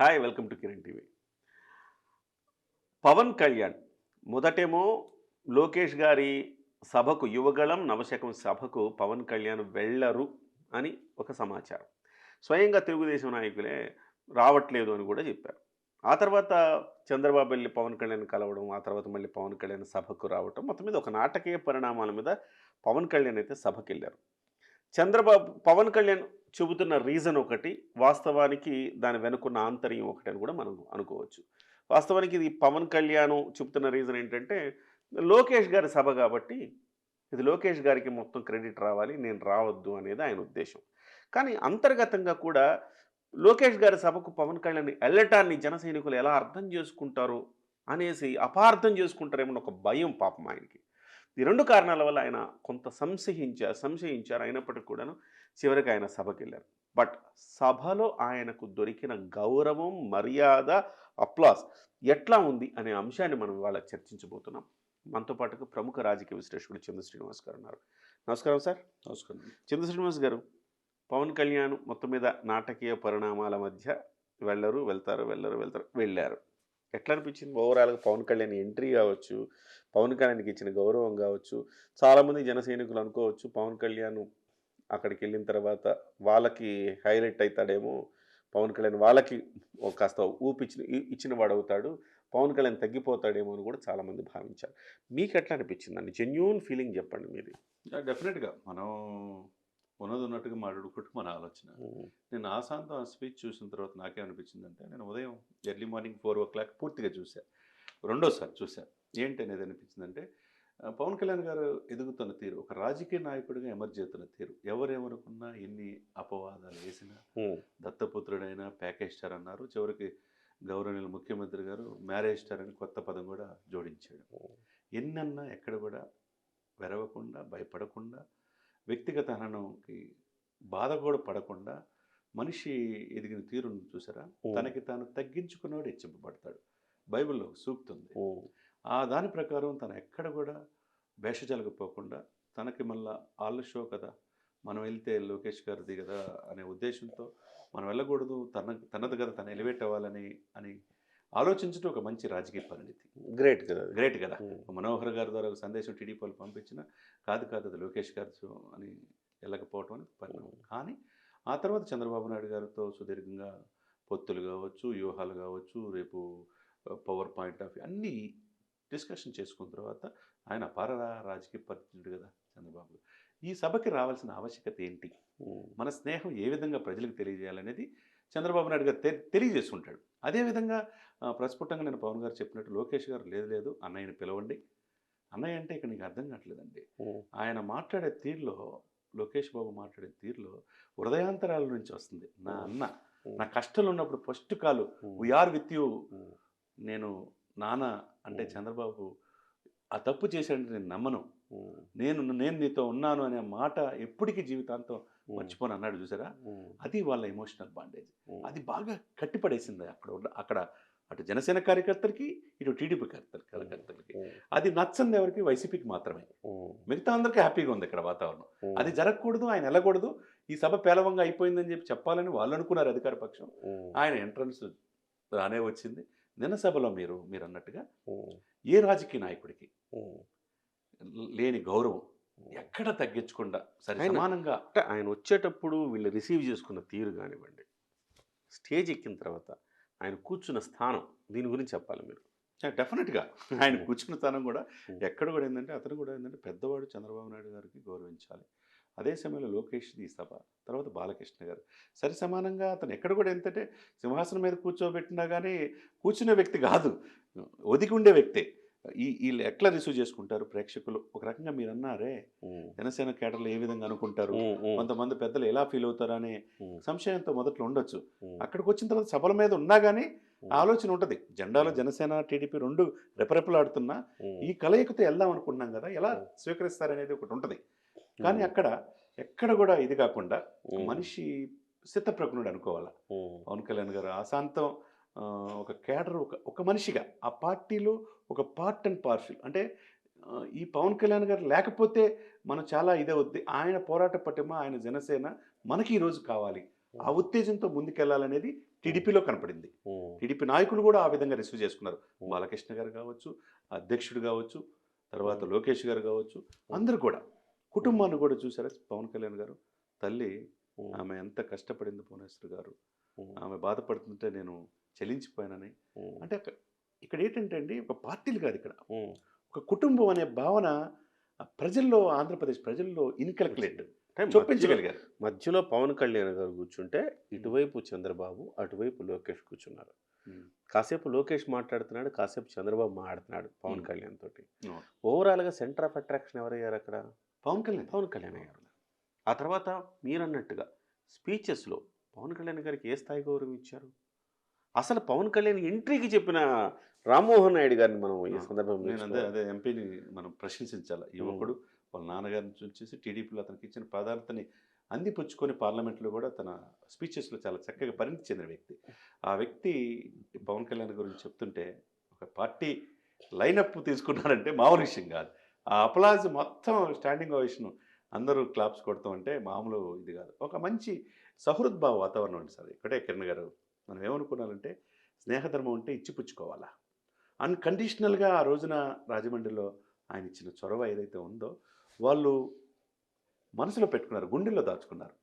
Hi welcome to Kiran TV Pawan Kalyan మొదటేమో Lokesh గారి సభకు యువగళం నవశకం సభకు పవన్ కళ్యాణ్ వెళ్ళరు అని ఒక సమాచారం. స్వయంగా తెలుగుదేశం నాయకులే రావట్లేదు అని కూడా చెప్పారు. ఆ తర్వాత చంద్రబాబు వెళ్ళి పవన్ కళ్యాణ్ కలవడం ఆ తర్వాత మళ్ళీ పవన్ కళ్యాణ్ సభకు రావటం మొత్తం మీద ఒక నాటకీయ పరిణామాల మీద పవన్ కళ్యాణ్ అయితే సభకెళ్ళారు. చంద్రబాబు పవన్ కళ్యాణ్ చెబుతున్న రీజన్ ఒకటి వాస్తవానికి దాని వెనుకున్న ఆంతర్యం ఒకటి అని కూడా మనం అనుకోవచ్చు. వాస్తవానికి ఇది పవన్ కళ్యాణ్ చెబుతున్న రీజన్ ఏంటంటే లోకేష్ గారి సభ కాబట్టి ఇది లోకేష్ గారికి మొత్తం క్రెడిట్ రావాలి నేను రావద్దు అనేది ఆయన ఉద్దేశం. కానీ అంతర్గతంగా కూడా లోకేష్ గారి సభకు పవన్ కళ్యాణ్ వెళ్ళటాన్ని జన సైనికులు ఎలా అర్థం చేసుకుంటారు అనేసి అపార్థం చేసుకుంటారేమో ఒక భయం పాపం ఆయనకి. ఈ రెండు కారణాల వల్ల ఆయన కొంత సంశయించారు సంశయించారు. అయినప్పటికీ కూడాను చివరికి ఆయన సభకి వెళ్ళారు బట్ సభలో ఆయనకు దొరికిన గౌరవం మర్యాద అప్లాస్ ఎట్లా ఉంది అనే అంశాన్ని మనం ఇవాళ చర్చించబోతున్నాం. మనతో పాటుగా ప్రముఖ రాజకీయ విశ్లేషకుడు చంద్ర శ్రీనివాస్ గారు ఉన్నారు. నమస్కారం సార్. నమస్కారం. చంద్ర శ్రీనివాస్ గారు పవన్ కళ్యాణ్ మొత్తం మీద నాటకీయ పరిణామాల మధ్య వెళ్ళరు వెళ్తారు వెళ్ళరు వెళ్తారు వెళ్ళారు. ఎట్లా అనిపించింది? ఓవరాల్గా పవన్ కళ్యాణ్ ఎంట్రీ కావచ్చు పవన్ కళ్యాణ్కి ఇచ్చిన గౌరవం కావచ్చు చాలామంది జన సైనికులు అనుకోవచ్చు పవన్ కళ్యాణ్ అక్కడికి వెళ్ళిన తర్వాత వాళ్ళకి హైలైట్ అవుతాడేమో పవన్ కళ్యాణ్. వాళ్ళకి కాస్త ఊపిచ్చిన ఇచ్చిన వాడు అవుతాడు పవన్ కళ్యాణ్ తగ్గిపోతాడేమో అని కూడా చాలామంది భావించారు. మీకు ఎట్లా అనిపించిందండి జెన్యున్ ఫీలింగ్ చెప్పండి మీది. డెఫినెట్గా మనం ఉన్నది ఉన్నట్టుగా మాట్లాడుకుంటూ మన ఆలోచన. నేను ఆశాంతం ఆ స్పీచ్ చూసిన తర్వాత నాకేమనిపించిందంటే నేను ఉదయం early morning four o'clock పూర్తిగా చూసా రెండోసారి చూసా ఏంటి అనేది అనిపించిందంటే పవన్ కళ్యాణ్ గారు ఎదుగుతున్న తీరు ఒక రాజకీయ నాయకుడిగా ఎమర్జ్ అవుతున్న తీరు ఎవరేమనుకున్నా ఎన్ని అపవాదాలు వేసినా దత్తపుత్రుడైన ప్యాకేజ్ స్టార్ అన్నారు చివరికి గౌరవనీయులు ముఖ్యమంత్రి గారు మ్యారేజ్ స్టార్ అని కొత్త పదం కూడా జోడించాడు. ఎన్నన్నా ఎక్కడ కూడా వెరవకుండా భయపడకుండా వ్యక్తిగత హననంకి బాధ కూడా పడకుండా మనిషి ఎదిగిన తీరును చూసారా? తనకి తాను తగ్గించుకున్నవాడు హెచ్చింపబడతాడు బైబిల్లో ఒక సూక్తి ఉంది ఆ దాని ప్రకారం తను ఎక్కడ కూడా భేషజాలకు తనకి మళ్ళా ఆళ్ళ షో కదా మనం వెళ్తే లోకేష్ గారిది కదా అనే ఉద్దేశంతో మనం వెళ్ళకూడదు తన తనది కదా తను ఎలివేట్ అవ్వాలని అని ఆలోచించడం ఒక మంచి రాజకీయ పరిణితి గ్రేట్ కదా. గ్రేట్ కదా. మనోహర్ గారి ద్వారా ఒక సందేశం టీడీపీ వాళ్ళు పంపించిన కాదు కాదు అది లోకేష్ గారు అని వెళ్ళకపోవటం అనేది పరిణామం కానీ ఆ తర్వాత చంద్రబాబు నాయుడు గారితో సుదీర్ఘంగా పొత్తులు కావచ్చు వ్యూహాలు కావచ్చు రేపు పవర్ పాయింట్ ఆఫ్ అన్నీ డిస్కషన్ చేసుకున్న తర్వాత ఆయన అపార రాజకీయ పరిస్థితుడు కదా చంద్రబాబు ఈ సభకి రావాల్సిన ఆవశ్యకత ఏంటి. మన స్నేహం ఏ విధంగా ప్రజలకు తెలియజేయాలనేది చంద్రబాబు నాయుడు గారు తెలియజేసుకుంటాడు అదేవిధంగా ప్రస్ఫుటంగా నేను పవన్ గారు చెప్పినట్టు లోకేష్ గారు లేదు లేదు అన్నయ్యని పిలవండి అన్నయ్య అంటే ఇక్కడ నీకు అర్థం కావట్లేదండి. ఆయన మాట్లాడే తీరులో లోకేష్ బాబు మాట్లాడే తీరులో హృదయాంతరాల నుంచి వస్తుంది నా అన్న నా కష్టాలు ఉన్నప్పుడు first call. We are with you. నేను నాన్న అంటే. చంద్రబాబు ఆ తప్పు చేశాడంటే నేను నమ్మను. నేను నేను నీతో ఉన్నాను అనే మాట ఎప్పటికీ జీవితాంతం. మర్చిపోను అన్నాడు చూసారా. అది వాళ్ళ ఎమోషనల్ బాండేజ్. అది బాగా కట్టిపడేసింది అక్కడ అక్కడ అటు జనసేన కార్యకర్తలకి ఇటు టీడీపీ కార్యకర్తలకి. అది నచ్చంది ఎవరికి వైసీపీకి మాత్రమే. మిగతా అందరికీ హ్యాపీగా ఉంది ఇక్కడ వాతావరణం. అది జరగకూడదు ఆయన వెళ్ళకూడదు ఈ సభ పేలవంగా అయిపోయిందని చెప్పి చెప్పాలని వాళ్ళు అనుకున్నారు అధికార పక్షం. ఆయన ఎంట్రన్స్ రానే వచ్చింది నిన్న సభలో మీరు మీరు అన్నట్టుగా. ఏ రాజకీయ నాయకుడికి. లేని గౌరవం ఎక్కడ తగ్గించకుండా సరే ఆయన- సమానంగా అంటే ఆయన వచ్చేటప్పుడు వీళ్ళు రిసీవ్ చేసుకున్న తీరు కానివ్వండి స్టేజ్ ఎక్కిన తర్వాత ఆయన కూర్చున్న స్థానం దీని గురించి చెప్పాలి మీరు. డెఫినెట్గా ఆయన కూర్చున్న స్థానం కూడా. ఎక్కడ కూడా ఏంటంటే అతను కూడా ఏంటంటే పెద్దవాడు చంద్రబాబు నాయుడు గారికి గౌరవించాలి. అదే సమయంలో లోకేష్ ఈ సభ తర్వాత బాలకృష్ణ గారు. సరి సమానంగా అతను ఎక్కడ కూడా ఏంటంటే సింహాసనం మీద కూర్చోబెట్టినా కానీ కూర్చునే వ్యక్తి కాదు. ఒదిగి ఉండే వ్యక్తే. ఈ వీళ్ళు ఎట్లా రిసీవ్ చేసుకుంటారు ప్రేక్షకులు ఒక రకంగా మీరు అన్నారే. జనసేన కేటర్లు ఏ విధంగా అనుకుంటారు. కొంతమంది పెద్దలు ఎలా ఫీల్ అవుతారు అనే. సంశయంతో మొదట్లో ఉండొచ్చు. అక్కడికి వచ్చిన తర్వాత సభల మీద ఉన్నా కానీ ఉమ్. ఆలోచన ఉంటుంది జెండాలో జనసేన టీడీపీ రెండు రెపరెపలాడుతున్నా ఉమ్. ఈ కలయికతో వెళ్దాం అనుకుంటున్నాం కదా ఎలా స్వీకరిస్తారనేది ఒకటి ఉంటుంది కానీ అక్కడ ఎక్కడ కూడా ఇది కాకుండా. మనిషి సిద్ధప్రజ్ఞుడు అనుకోవాలా. పవన్ కళ్యాణ్ గారు ఆశాంతం ఆ, ఒక కేడర్ ఒక ఒక మనిషిగా ఆ పార్టీలో ఒక పార్ట్ అండ్ పార్షల్ అంటే ఈ పవన్ కళ్యాణ్ గారు లేకపోతే మనం చాలా ఇదే వద్ది. ఆయన పోరాట పటిమ ఆయన జనసేన మనకి ఈరోజు కావాలి. ఆ ఉత్తేజంతో ముందుకెళ్ళాలనేది టీడీపీలో కనపడింది. టీడీపీ నాయకులు కూడా ఆ విధంగా రిసీవ్ చేసుకున్నారు. బాలకృష్ణ గారు కావచ్చు అధ్యక్షుడు కావచ్చు తర్వాత లోకేష్ గారు కావచ్చు అందరూ కూడా. కుటుంబాన్ని కూడా చూసారా పవన్ కళ్యాణ్ గారు? తల్లి ఆమె ఎంత కష్టపడింది భువనేశ్వర్ గారు. ఆమె బాధపడుతుంటే నేను చెల్లించిపోయానని ఉమ్, అంటే ఇక్కడ ఏంటంటే అండి ఒక పార్టీలు కాదు ఇక్కడ. ఒక కుటుంబం అనే భావన ప్రజల్లో ఆంధ్రప్రదేశ్ ప్రజల్లో ఇన్కలకులేట్ అంటే మధ్యలో- చొప్పించగలిగారు. మధ్యలో పవన్ కళ్యాణ్ గారు కూర్చుంటే ఇటువైపు చంద్రబాబు అటువైపు లోకేష్ కూర్చున్నారు. కాసేపు లోకేష్ మాట్లాడుతున్నాడు కాసేపు చంద్రబాబు మాట్లాడుతున్నాడు పవన్. కళ్యాణ్ తోటి. అవును. ఓవరాల్గా సెంటర్ ఆఫ్ అట్రాక్షన్ ఎవరయ్యారు అక్కడ? పవన్ కళ్యాణ్. పవన్ కళ్యాణ్ అయ్యారు. ఆ తర్వాత మీరన్నట్టుగా స్పీచెస్లో పవన్ కళ్యాణ్ గారికి ఏ స్థాయి గౌరవం ఇచ్చారు? అసలు పవన్ కళ్యాణ్ ఎంట్రీకి చెప్పిన రామ్మోహన్ నాయుడు గారిని మనం ఈ సందర్భంలో నేను అదే. అదే ఎంపీని మనం ప్రశంసించాలి యువకుడు వాళ్ళ నాన్నగారిని చూసేసి టీడీపీలో అతనికి ఇచ్చిన ప్రాధాన్యతని అందిపుచ్చుకొని పార్లమెంట్లో కూడా తన స్పీచెస్లో చాలా చక్కగా పరిణితి చెందిన వ్యక్తి. ఆ వ్యక్తి పవన్ కళ్యాణ్ గురించి చెప్తుంటే ఒక పార్టీ లైనప్ తీసుకున్నారంటే మామూలు విషయం కాదు. ఆ అప్లాజ్ మొత్తం స్టాండింగ్ ఓవేషన్ అందరూ క్లాప్స్ కొడుతూ ఉంటే మామూలు ఇది కాదు. ఒక మంచి సహృద్భావ వాతావరణం ఉంది సార్. ఇక్కడే కిరణ్ గారు మనం ఏమనుకున్నామంటే స్నేహధర్మం అంటే ఇచ్చిపుచ్చుకోవాలా అన్కండిషనల్గా ఆ రోజున రాజమండ్రిలో ఆయన ఇచ్చిన చొరవ ఏదైతే ఉందో వాళ్ళు మనసులో పెట్టుకున్నారు గుండెల్లో దాచుకున్నారు.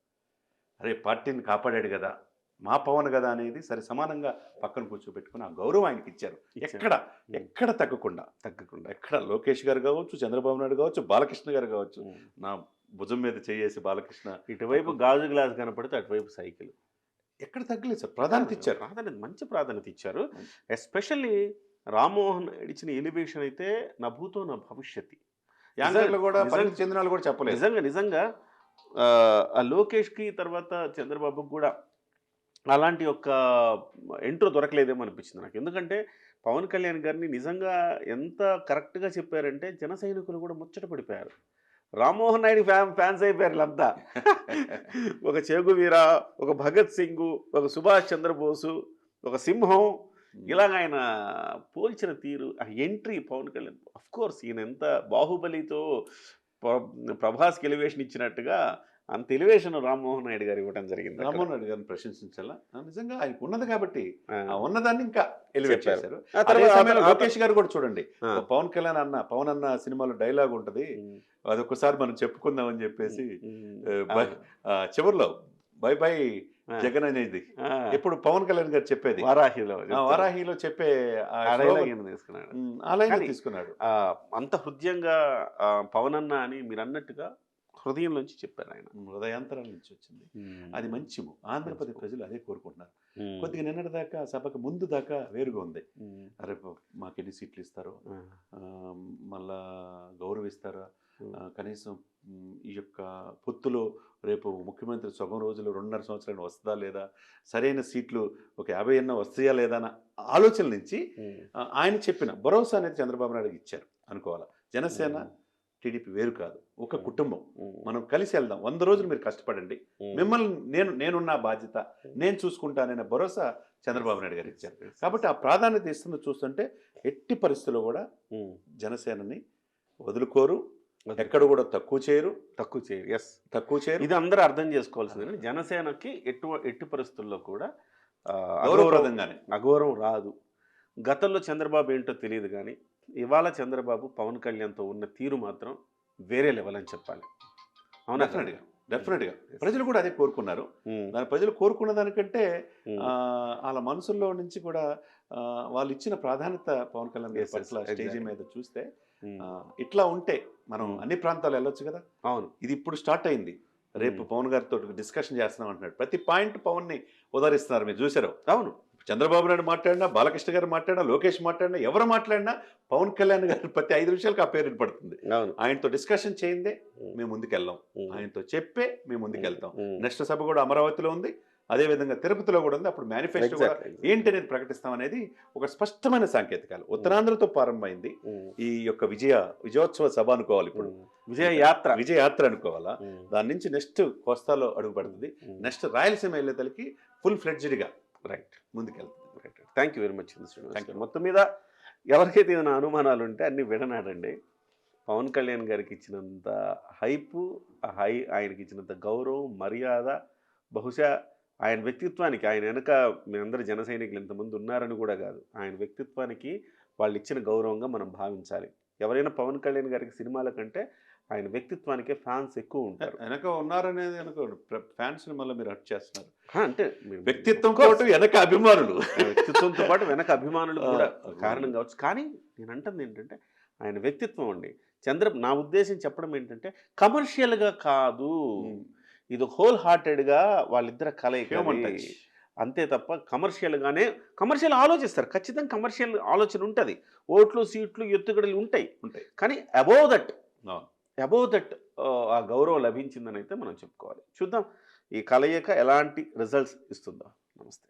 అరే పార్టీని కాపాడాడు కదా మా పవన్ కదా అనేది సరే సమానంగా పక్కన కూర్చోబెట్టుకుని ఆ గౌరవం ఆయనకి ఇచ్చారు. ఎక్కడ? ఎక్కడ తగ్గకుండా. తగ్గకుండా. ఎక్కడ లోకేష్ గారు కావచ్చు చంద్రబాబు నాయుడు కావచ్చు బాలకృష్ణ గారు కావచ్చు. నా భుజం మీద చేయేసి బాలకృష్ణ ఇటువైపు గాజు గ్లాస్ కనపడితే అటువైపు సైకిల్. ఎక్కడ తగ్గలేదు సార్. ప్రాధాన్యత ఇచ్చారు. ప్రాధాన్యత మంచి ప్రాధాన్యత ఇచ్చారు. ఎస్పెషల్లీ రామ్మోహన్ ఇచ్చిన ఎలివేషన్ అయితే నా భూతో నా భవిష్యత్ యాంకర్లు కూడా కూడా చెప్పలేదు నిజంగా నిజంగా ఆ, ఆ లోకేష్కి తర్వాత చంద్రబాబుకి కూడా అలాంటి ఒక ఎంట్రో దొరకలేదేమో అనిపించింది నాకు. ఎందుకంటే పవన్ కళ్యాణ్ గారిని నిజంగా ఎంత కరెక్ట్గా చెప్పారంటే జన సైనికులు కూడా ముచ్చట పడిపోయారు. రామ్మోహన్ నాయుడు ఫ్యాన్ ఫ్యాన్స్ అయిపోయారు వీళ్ళంతా. ఒక చేగు వీర ఒక భగత్ సింగ్ ఒక సుభాష్ చంద్రబోసు ఒక సింహం. ఇలాగ ఆయన పోల్చిన తీరు ఆ entry Pawan Kalyan. Of course ఈయన ఎంత బాహుబలితో ప్రభాస్కి ఎలివేషన్ ఇచ్చినట్టుగా అంత ఎలివేషన్ రామ్మోహన్ నాయుడు గారు ఇవ్వడం జరిగింది. రామ్మోహన్ రెడ్డి గారిని ప్రశంసించాలా నిజంగా ఆయనకు ఉన్నది కాబట్టి ఉన్నదాన్ని ఇంకా ఎలివేట్. చేశారు లోకేష్ గారు కూడా చూడండి పవన్ కళ్యాణ్ అన్న పవన్ అన్న సినిమాలో డైలాగ్ ఉంటది అది ఒక్కసారి మనం చెప్పుకుందాం అని చెప్పేసి చివర్లో బై బై. జగన్ అనేది. ఇప్పుడు పవన్ కళ్యాణ్ గారు చెప్పేది. వారాహిలో. వారాహిలో చెప్పే తీసుకున్నాడు. ఉమ్, ఆ లైన్ కానీ- తీసుకున్నాడు. ఆ, అంత హృదయంగా పవన్ అన్న అని మీరు అన్నట్టుగా హృదయంలోంచి చెప్పారు ఆయన. ఉమ్, హృదయాంతరం నుంచి వచ్చింది. అది మంచి. ఆంధ్రప్రదేశ్ ప్రజలు అదే కోరుకుంటున్నారు. కొద్దిగా నిన్నటి దాకా సభకు ముందు దాకా వేరుగా ఉంది. అరే మాకు ఎన్ని సీట్లు ఇస్తారో? మళ్ళా గౌరవిస్తారా? కనీసం ఈ యొక్క పొత్తులో రేపు ముఖ్యమంత్రి సగం రోజులు రెండున్నర సంవత్సరాలు వస్తుందా లేదా? సరైన సీట్లు ఒక యాభై ఎన్నో వస్తాయా లేదా అన్న ఆలోచన నుంచి ఆయన చెప్పిన భరోసా అనేది చంద్రబాబు నాయుడుకి ఇచ్చారు అనుకోవాలా. జనసేన టీడీపీ వేరు కాదు. ఒక. కుటుంబం. మనం కలిసి వెళ్దాం. వంద రోజులు మీరు కష్టపడండి. మిమ్మల్ని నేను నేనున్న బాధ్యత నేను చూసుకుంటాననే భరోసా చంద్రబాబు నాయుడు గారు ఇచ్చారు. కాబట్టి ఆ ప్రాధాన్యత ఇస్తుంది చూస్తుంటే ఎట్టి పరిస్థితుల్లో కూడా జనసేనని వదులుకోరు. వదులు- ఎక్కడ కూడా తక్కువ చేయరు. తక్కువ చేయరు. ఎస్ తక్కువ చేయరు. ఇది అందరూ అర్థం చేసుకోవాల్సింది. జనసేనకి ఎటు ఎట్టి పరిస్థితుల్లో కూడా ఆ, అగౌరవం గౌరవప్రదంగానే అగౌరవం రాదు. గతంలో చంద్రబాబు ఏంటో తెలియదు కానీ ఇవాళ చంద్రబాబు పవన్ కళ్యాణ్తో ఉన్న తీరు మాత్రం వేరే లెవెల్ అని చెప్పాలి. అవునా డెఫినెట్గా డెఫినెట్గా ప్రజలు కూడా అదే కోరుకున్నారు. ఉమ్, దాని ప్రజలు కోరుకున్న దానికంటే ఆ, వాళ్ళ మనసుల్లో నుంచి కూడా వాళ్ళు ఇచ్చిన ప్రాధాన్యత పవన్ కళ్యాణ్ పట్ల స్టేజీ. మీద చూస్తే ఆ, ఇట్లా ఉంటే మనం Hmm. అన్ని ప్రాంతాలు వెళ్ళొచ్చు కదా? అవును. ఇది ఇప్పుడు స్టార్ట్ అయింది. రేపు Hmm. పవన్ గారితో డిస్కషన్ చేస్తున్నాం అంటున్నాడు. ప్రతి పాయింట్ పవన్ని ఉదరిస్తున్నారు మీరు చూసారు అవును. చంద్రబాబు నాయుడు మాట్లాడినా బాలకృష్ణ గారు మాట్లాడినా లోకేష్ మాట్లాడినా ఎవరు మాట్లాడినా పవన్ కళ్యాణ్ గారు ప్రతి ఐదు నిమిషాలకు ఆ పేరు పడుతుంది ఆయనతో డిస్కషన్ చేయిందే మేము ముందుకెళ్ళాం. ఆయనతో చెప్పే మేము ముందుకెళ్తాం. నెక్స్ట్ సభ కూడా అమరావతిలో ఉంది. అదే విధంగా తిరుపతిలో కూడా ఉంది. అప్పుడు మేనిఫెస్టో. ఏంటి అనేది ప్రకటిస్తాం అనేది ఒక స్పష్టమైన సాంకేతికాలు ఉత్తరాంధ్రతో ప్రారంభమైంది. ఈ యొక్క విజయ విజయోత్సవ సభ అనుకోవాలి ఇప్పుడు. ఉమ్, విజయ యాత్ర. విజయ యాత్ర అనుకోవాలా? దాని నుంచి నెక్స్ట్ కోస్తాలో అడుగు పడుతుంది. నెక్స్ట్ రాయలసీమ వెళ్ళేతలకి ఫుల్ ఫ్లెడ్జ్డ్గా రైట్ ముందుకెళ్తుంది. థ్యాంక్ యూ వెరీ మచ్ గారు. you. మొత్తం మీద ఎవరికైతే ఏదైనా అనుమానాలు ఉంటే అన్ని విడనాడండి పవన్ కళ్యాణ్ గారికి ఇచ్చినంత హైపు ఆ హై ఆయనకి ఇచ్చినంత గౌరవం మర్యాద బహుశా ఆయన వ్యక్తిత్వానికి ఆయన వెనక మీ అందరు జన సైనికులు ఇంతమంది ఉన్నారని కూడా కాదు. ఆయన వ్యక్తిత్వానికి వాళ్ళు ఇచ్చిన గౌరవంగా మనం భావించాలి. ఎవరైనా పవన్ కళ్యాణ్ గారికి సినిమాల కంటే ఆయన వ్యక్తిత్వానికే ఫ్యాన్స్ ఎక్కువ ఉంటారు వెనక ఉన్నారనేది అనుకోండి. ఫ్యాన్స్ని మళ్ళీ మీరు హట్ చేస్తున్నారు. అంటే వ్యక్తిత్వం. పాటు వెనక అభిమానులు. వ్యక్తిత్వంతో పాటు వెనక అభిమానులు కూడా. కారణం కావచ్చు. కానీ నేను అంటుంది ఏంటంటే ఆయన వ్యక్తిత్వం అండి. చంద్ర నా ఉద్దేశం చెప్పడం ఏంటంటే కమర్షియల్గా కాదు. ఇది హోల్ హార్టెడ్గా వాళ్ళిద్దరు కలయిక అంతే తప్ప కమర్షియల్గానే కమర్షియల్ ఆలోచిస్తారు. ఖచ్చితంగా కమర్షియల్ ఆలోచన ఉంటుంది. ఓట్లు సీట్లు ఎత్తుగడలు ఉంటాయి. ఉంటాయి. కానీ అబోవ్ దట్. అబౌవ్ దట్ ఆ గౌరవం లభించిందని అయితే మనం చెప్పుకోవాలి. చూద్దాం. ఈ కలయిక ఎలాంటి రిజల్ట్స్ ఇస్తుందో. నమస్తే.